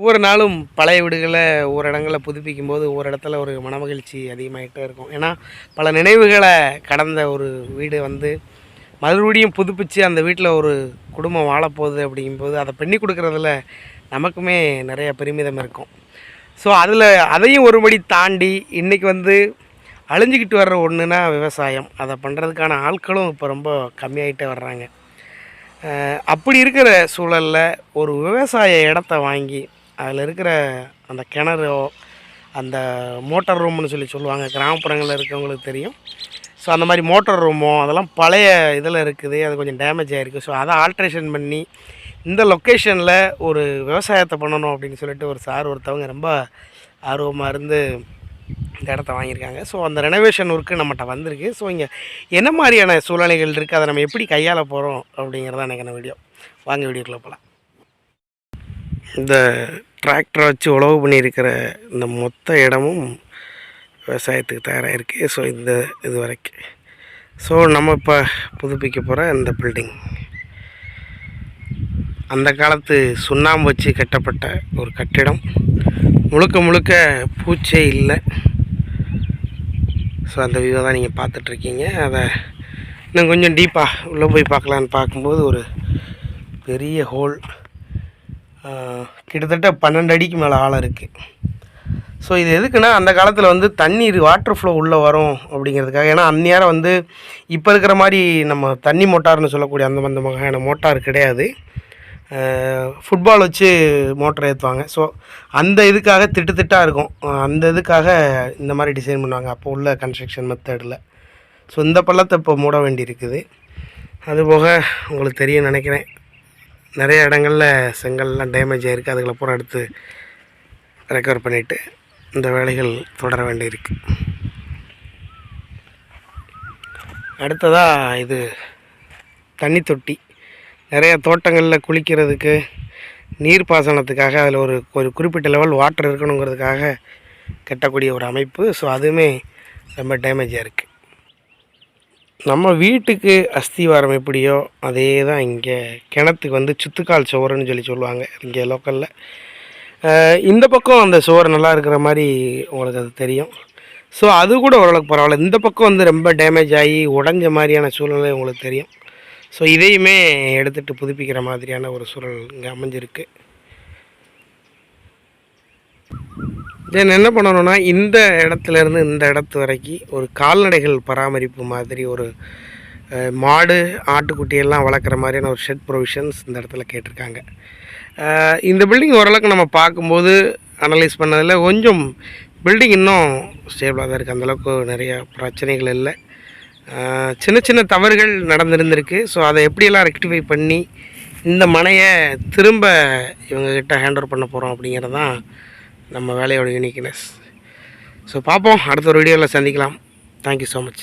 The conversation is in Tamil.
ஒவ்வொரு நாளும் பழைய வீடுகளை ஒவ்வொரு இடங்களில் புதுப்பிக்கும் போது ஒவ்வொரு இடத்துல ஒரு மனமகிழ்ச்சி அதிகமாகிட்டே இருக்கும். ஏன்னா பல நினைவுகளை கடந்த ஒரு வீடு வந்து மறுபடியும் புதுப்பிச்சு அந்த வீட்டில் ஒரு குடும்பம் வாழப்போகுது அப்படிங்கும்போது அதை பண்ணி கொடுக்குறதுல நமக்குமே நிறைய பெருமிதம் இருக்கும். ஸோ அதில் அதையும் ஒருபடி தாண்டி இன்றைக்கி வந்து அழிஞ்சிக்கிட்டு வர்ற ஒன்றுனா விவசாயம். அதை பண்ணுறதுக்கான ஆட்களும் இப்போ ரொம்ப கம்மியாயிட்டே வர்றாங்க. அப்படி இருக்கிற சூழலில் ஒரு விவசாய இடத்த வாங்கி அதில் இருக்கிற அந்த கிணறோ அந்த மோட்டார் ரூம்னு சொல்லி சொல்லுவாங்க. கிராமப்புறங்களில் இருக்கவங்களுக்கு தெரியும். ஸோ அந்த மாதிரி மோட்டார் ரூமோ அதெல்லாம் பழைய இதில் இருக்குது. அது கொஞ்சம் டேமேஜ் ஆகிருக்கு ஸோ அதை ஆல்ட்ரேஷன் பண்ணி இந்த லொக்கேஷனில் ஒரு விவசாயத்தை பண்ணணும் அப்படின்னு சொல்லிட்டு ஒரு சார் ஒருத்தவங்க ரொம்ப ஆர்வமாக இருந்து இந்த இடத்த வாங்கியிருக்காங்க. ஸோ அந்த ரெனோவேஷன் ஒர்க்கு நம்மகிட்ட வந்திருக்கு. ஸோ இங்கே என்ன மாதிரியான சூழ்நிலைகள் இருக்குது அதை நம்ம எப்படி கையாள போகிறோம் அப்படிங்கிறதான் எனக்கு வீடியோ வாங்க வீடியோக்குள்ளே போகலாம். இந்த டிராக்டரை வச்சு உழவு பண்ணியிருக்கிற இந்த மொத்த இடமும் விவசாயத்துக்கு தயாராக இருக்குது ஸோ இந்த இது வரைக்கும். ஸோ நம்ம இப்போ புதுப்பிக்க போகிற இந்த பில்டிங் அந்த காலத்து சுண்ணாம்பு வச்சு கட்டப்பட்ட ஒரு கட்டிடம். முழுக்க முழுக்க பூச்சே இல்லை. ஸோ அந்த வியூவை தான் நீங்கள் பார்த்துட்ருக்கீங்க. அதை இன்னும் கொஞ்சம் டீப்பாக உள்ளே போய் பார்க்கலான்னு பார்க்கும்போது ஒரு பெரிய ஹோல் கிட்டத்தட்ட பன்னெண்டு அடிக்கு மேலே ஆழம் இருக்குது ஸோ இது எதுக்குன்னா அந்த காலத்தில் வந்து தண்ணீர் வாட்டர் ஃப்ளோ உள்ளே வரும் அப்படிங்கிறதுக்காக. ஏன்னா அந்நேரம் வந்து இப்போ இருக்கிற மாதிரி நம்ம தண்ணி மோட்டார்னு சொல்லக்கூடிய அந்த அந்த வகையான மோட்டார் கிடையாது. ஃபுட்பால் வச்சு மோட்டர் ஏற்றுவாங்க ஸோ அந்த இதுக்காக திட்டு திட்டாக இருக்கும். அந்த இதுக்காக இந்த மாதிரி டிசைன் பண்ணுவாங்க. அப்போ உள்ள கன்ஸ்ட்ரக்ஷன் மெத்தடில் ஸோ இந்த பள்ளத்தை இப்போ மூட வேண்டியிருக்குது. அதுபோக உங்களுக்கு தெரியும் நினைக்கிறேன். நிறைய இடங்களில் செங்கல்லாம் டேமேஜ் ஆகிருக்கு அதுகளை பூரா எடுத்து ரெக்கவர் பண்ணிவிட்டு இந்த வேலைகள் தொடர வேண்டியிருக்கு. அடுத்ததாக இது தண்ணி தொட்டி. நிறைய தோட்டங்களில் குளிக்கிறதுக்கு நீர் பாசனத்துக்காக அதில் ஒரு ஒரு குறிப்பிட்ட லெவல் வாட்டர் இருக்கணுங்கிறதுக்காக கட்டக்கூடிய ஒரு அமைப்பு. ஸோ அதுவுமே ரொம்ப டேமேஜாக இருக்குது நம்ம வீட்டுக்கு அஸ்திவாரம் எப்படியோ அதே தான் இங்கே. கிணத்துக்கு வந்து சுத்துக்கால் சோறுன்னு சொல்லி சொல்லுவாங்க இங்கே லோக்கலில். இந்த பக்கம் அந்த சோறு நல்லா இருக்கிற மாதிரி உங்களுக்கு அது தெரியும். ஸோ அது கூட ஓரளவுக்கு பரவாயில்ல. இந்த பக்கம் வந்து ரொம்ப டேமேஜ் ஆகி உடஞ்ச மாதிரியான சூழ்நிலை உங்களுக்கு தெரியும். ஸோ இதையுமே எடுத்துகிட்டு புதுப்பிக்கிற மாதிரியான ஒரு சூழல் இங்கே அமைஞ்சிருக்கு. தென் என்ன பண்ணணும்னா இந்த இடத்துல இருந்து இந்த இடத்து வரைக்கும் ஒரு கால்நடைகள் பராமரிப்பு மாதிரி ஒரு மாடு ஆட்டுக்குட்டியெல்லாம் வளர்க்குற மாதிரியான ஒரு ஷெட் ப்ரொவிஷன்ஸ் இந்த இடத்துல கேட்டிருக்காங்க. இந்த பில்டிங் ஓரளவுக்கு நம்ம பார்க்கும்போது அனலைஸ் பண்ணதில் கொஞ்சம் பில்டிங் இன்னும் ஸ்டேபிளாக தான் இருக்குது அந்தளவுக்கு நிறைய பிரச்சனைகள் இல்லை. சின்ன சின்ன தவறுகள் நடந்திருந்திருக்கு. ஸோ அதை எப்படியெல்லாம் ரெக்டிஃபை பண்ணி இந்த மனையை திரும்ப இவங்கக்கிட்ட ஹேண்டோவர் பண்ண போகிறோம் அப்படிங்கிறது தான் நம்ம வேலையோட யூனிக்னஸ் ஸோ பார்ப்போம். அடுத்த ஒரு வீடியோவில் சந்திக்கலாம். Thank you so much